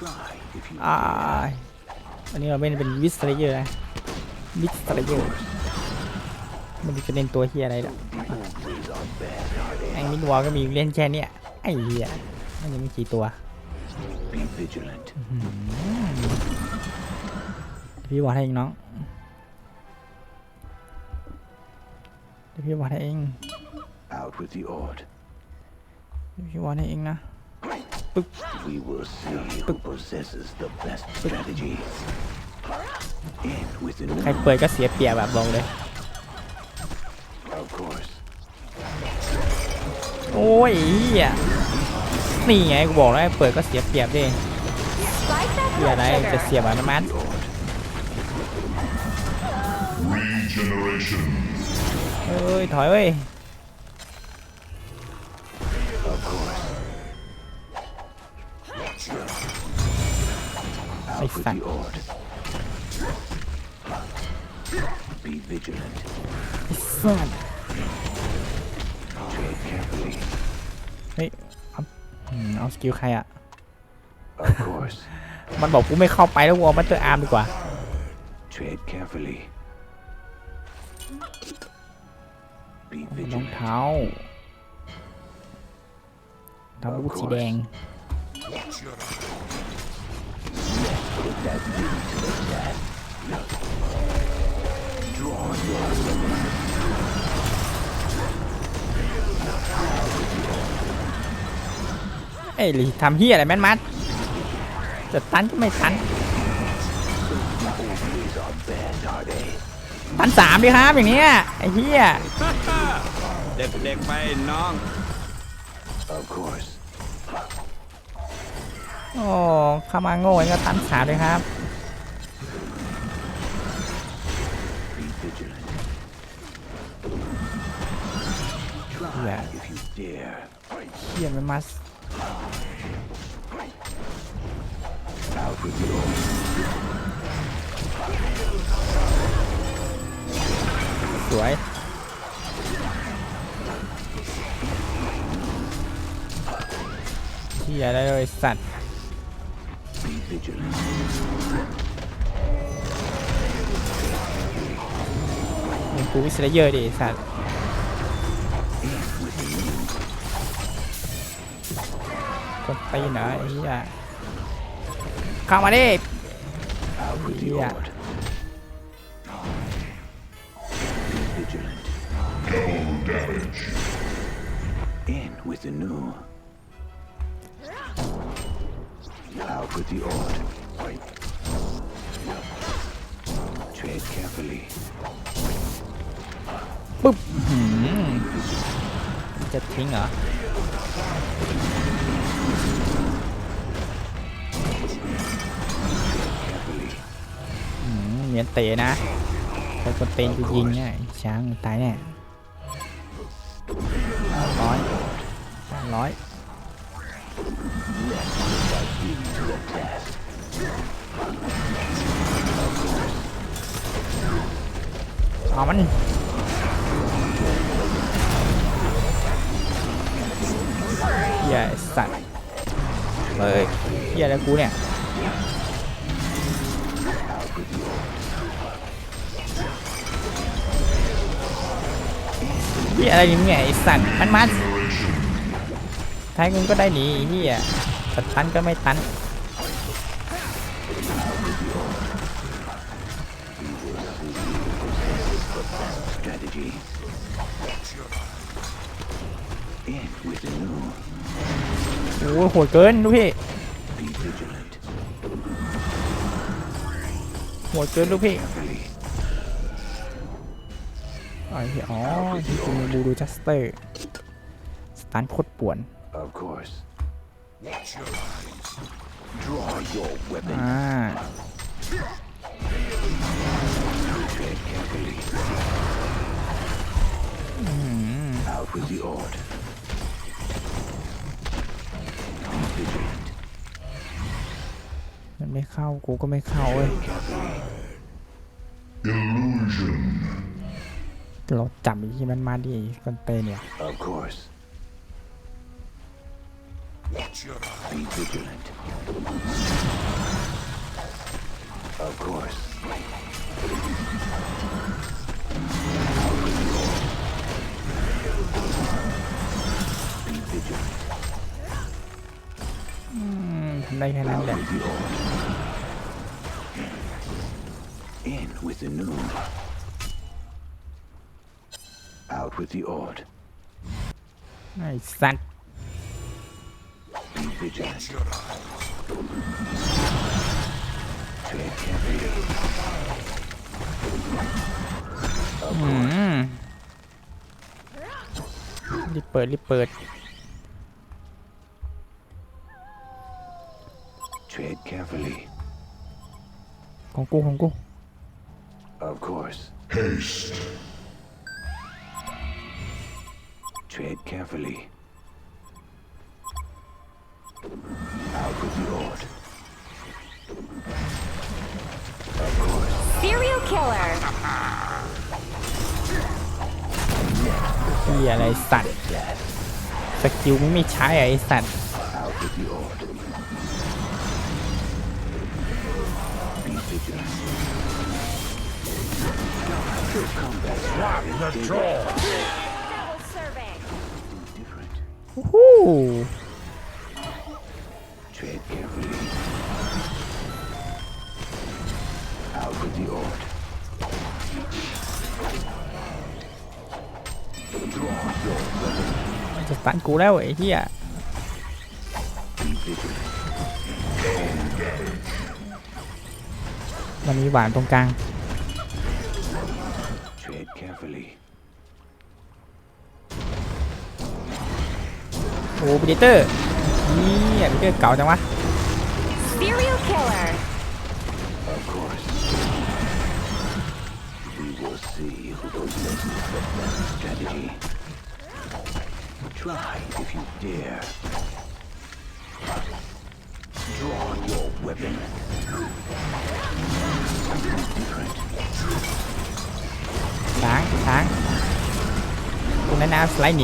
Try if you อ่าอันนี้เราเล่นเป็นวิสเลเยอร์นะวิสเลเยอร์มันจะเล่นตัวเฮียอะไรล่ะ always are bad, are ไอ้ they? มิดวอลก็มีเล่นแค่เนี้ยไอ้เฮียมันยังไม่กี่ตัว Be vigilant. พี่วอลให้เองน้องเดี๋ยวพี่วอลให้เอง Out with the Ord. เดี๋ยวพี่วอลให้เองนะ We will see who possesses the best strategy. In with the ใคร new, เปิดก็เสียเปรียบแบบบอกเลย of course. โอ้ยไอ้เฮียนี่ไงกูบอกแล้วให้เปิดก็เสียเปรียบดิ Spike that เฮียอะไร blood จะ sugar. เสียบอะไรมัน The Ord. Regeneration. เอ้ยถอยเว้ย I Out with suck. the Ord. Be vigilant. ไอ้สัส Tread carefully. เฮ้ยเอาอืมเอาสกิลใครอะ Of course. มันบอกกูไม่เข้าไปแล้วกูเอามาสเตอร์อาร์มดีกว่า Tread carefully. Be รอง vigilant. เท้าทำอาวุธสีแดง Put that knee to the test. Draw your เอ้ยหลีทำเฮียอะไรแม่นมัดจะตันก็ไม่ตัน These are bad, are they? ตันสามดิครับอย่างเนี้ยไอ้เฮียเด็กๆไปน้อง Of course. โอ้เข้ามาโง่ก็ตันขาเลยครับ Yeah. เฮียมันมาสวยเฮียได้เลยสัตว์ Be vigilant. มึงกูวิสเลเยอร์ดิไอ้สัตว์ With the new คนตีนเหรอไอ้เฮียเข้ามาดิ out with the Yeah. Ord. Be vigilant. Double damage. In with the new. Out with the Ord. Tread carefully. ปุ๊บอื้อหือจะทิ้งเหรอ Carefully. อืมเหมียนเตะนะใครคนเตนกูยิงเนี่ยไอ้ช้างตายแน่ร้อยร้อย เอามันเฮียสัตว์เลยเฮียอะไรกูเนี่ยเฮียอะไรนี่เนี่ยไอสัตว์มันมันท้ายมึงก็ได้หนีไอ้เฮียแต่ตันก็ไม่ตัน หโหดเกินดูพี่ Be vigilant. โหดเกินดูพี่ Carefully. อ๋อไอ้เหี้ยอ๋อที่จริงบูดูจัสเตอร์สตันโคตรป่วน Of course. Draw your weapon. อ่า Tread carefully. มันไม่เข้ากูก็ไม่เข้าเว้ย Carefully. Illusion. เราจับอีกทีมันมาดิไอ้คนเตเนี่ย Of course. Be vigilant. Of course. Be vigilant. อืม ทำได้แค่นั้น Out แหละ with the old. In with the new. Out with the old. ไอ้สัตว์ Be vigilant. Tread carefully. อืมรีบเปิดรีบเปิด Tread carefully. ของกูของกู Of course. Haste. Tread carefully. Out with the old. Of course. Serial killer. เฮียอะไรสัตว์สกิลมึงไม่ใช้เหรอไอ้สัตว์ Out with the old. Your combat The draw. Double serving. different. ฮู้ Tread carefully. Out with the old. Draw your weapon. มันจะตันกูแล้วไอ้เฮีย Be vigilant. มันมีหวานตรงกลาง Tread carefully. โอ้บิเดเตอร์นี่บิเดเตอร์เก่าจังวะ Serial killer. Of course. We will see who possesses the best strategy. Try if you dare. Draw your weapon. Different. ช้างช้างคุณแนะนำสไลด์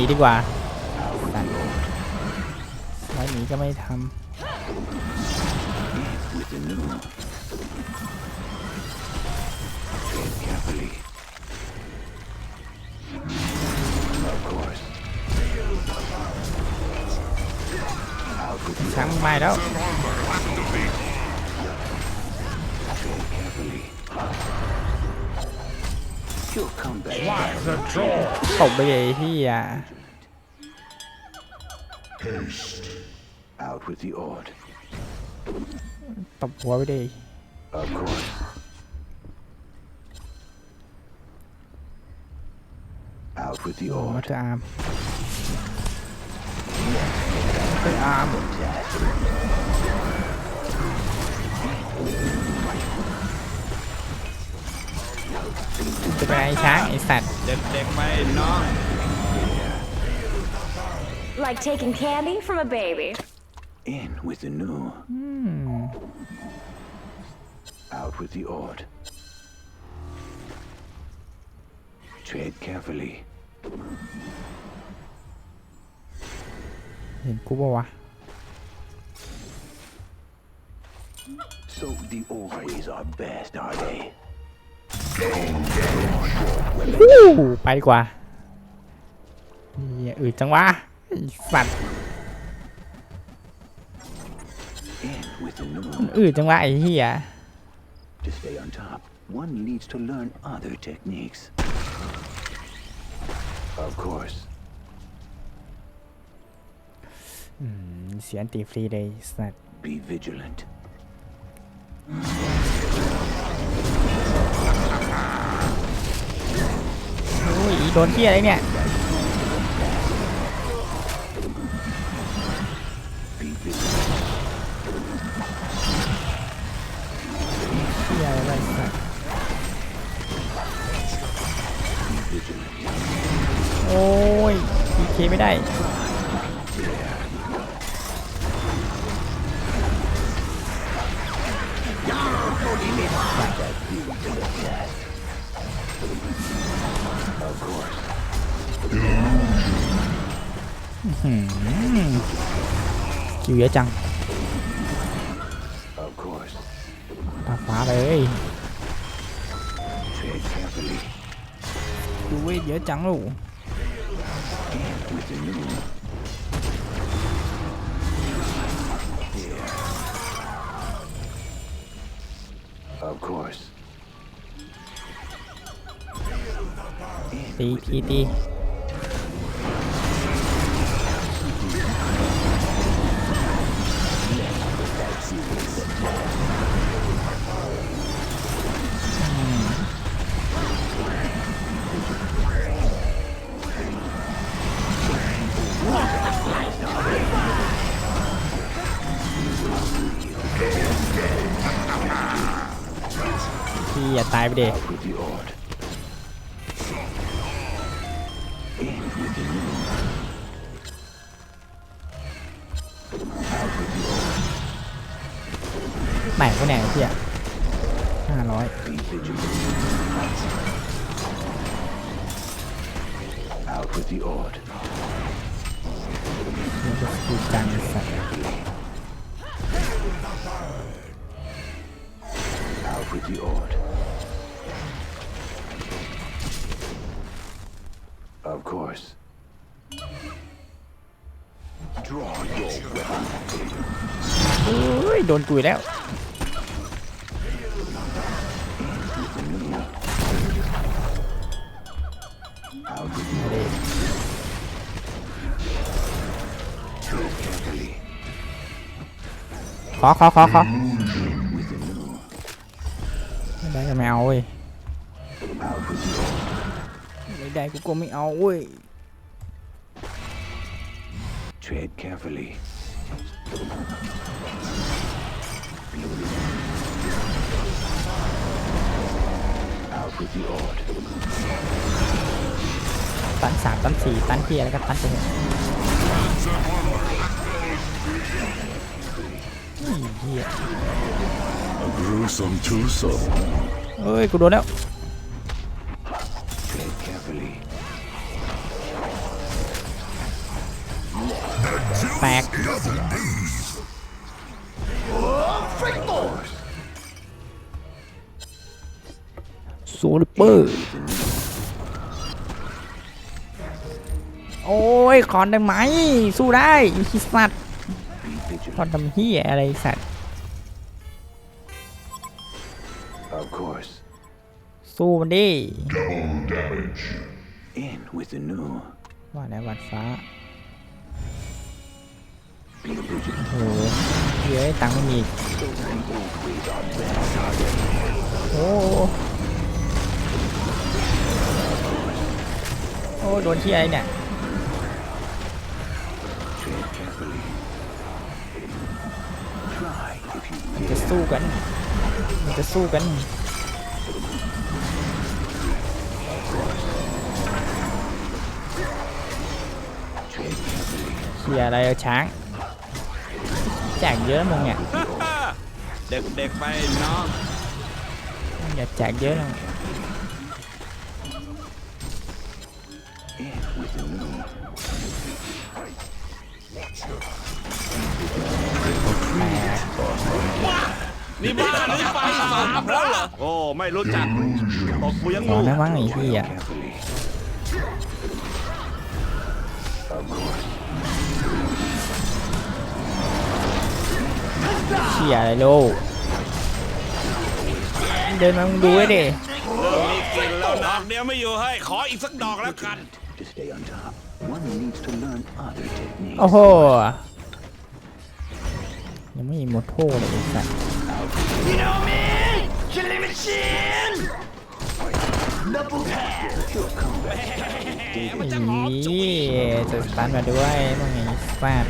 หนีดีกว่า Out with the old. สไลด์หนีก็ไม่ท With the new. Tread carefully. Of course. Out with ำ the ช้างไม่แล้ว Tread carefully. Your combat The draw. ตบไปเลยไอ้เฮีย Haste. out with the odd. ตบหัวไปเลย Of course. Out with the มา odd. เตอร์อาร์มเตอร์อาร์ม จะเป็นไอ้ช้างไอ้สัตว์ เด็กๆไปน้อง Like taking candy from a baby. In with the new. Out with the odd. Tread carefully. เห็นกูปะวะ So the always are best, are they? ฮู้ไปดีกว่าเหี้ยอืดจังวะไอ้สัตว์ In with the new. อืดจังวะไอ้เหี้ย To stay on top, one needs to learn other techniques. Of course. เสียงตีฟรีเลยสัตว์ Be vigilant. ดนเที่ยอะไรเนี่ยเที่ยอะไรสัตว์ Be vigilant. โอ้ยพีเคไม่ได้ คิวเยอะจังตาฟ้าเลยดูเวทเยอะจังลูกตีทีตี พี่อย่าตายไปเด็ Out แตกก็แหน่พี่อะห้าร้อย Be vigilant. Out with the odd. มันจะคือจังสัตว์ Out with the odd. Of course. Draw your weapon. เฮ้ยโดนกุยแล้ว ขอขอขอขอ With the new. ไม่ได้ก็ไม่เอาเว้ย Out with the odd. ไม่ได้กูก็ไม่เอาเว้ย Tread carefully. Out with the odd. ตันสามตันสี่ตันเทียแล้วก็ตันไปเถอะ gruesome twosome. เอ้ย กูโดนแล้ว Tread carefully. แตก โซลิเปอร์ โอ้ยคอนได้ไหม สู้ได้อีคิสัตว์ Be คอน vigilant. ทำเฮียอะไรสัตว์ สู้มันดิ Double damage. In with the new. ว่าแล้ววันฟ้า Be vigilant. โอ้โหเฮ้ยตังค์ไม่มีอีกโอ้โหโอ้โดนที่อะไรเนี่ย Tread carefully. Try if you จะสู้กันมันจะสู้กัน เชียอะไรเอาช้าง แจกเยอะมึงเนี่ยเด็กๆไปน้องอย่าแจกเยอะนะ In with the new. แหมนี่บ้านนี้ไปสามแล้วเหรอโอ้ไม่รู้จักตกกูยังพอรู้นะมั้งไอ้เหี้ย เชียอะไรโลกเดินมามึงดูไว้ดิเริ่มมีกลินแล้วดอกเดียวไม่อยู่ให้ขออีกสักดอกแล้วกัน To stay on top, one needs to learn other techniques. โอ้โหยังไม่มีโมโทเลยไอ้สัส Your combat อีจะสตันมาด้วยมึงไงฟาด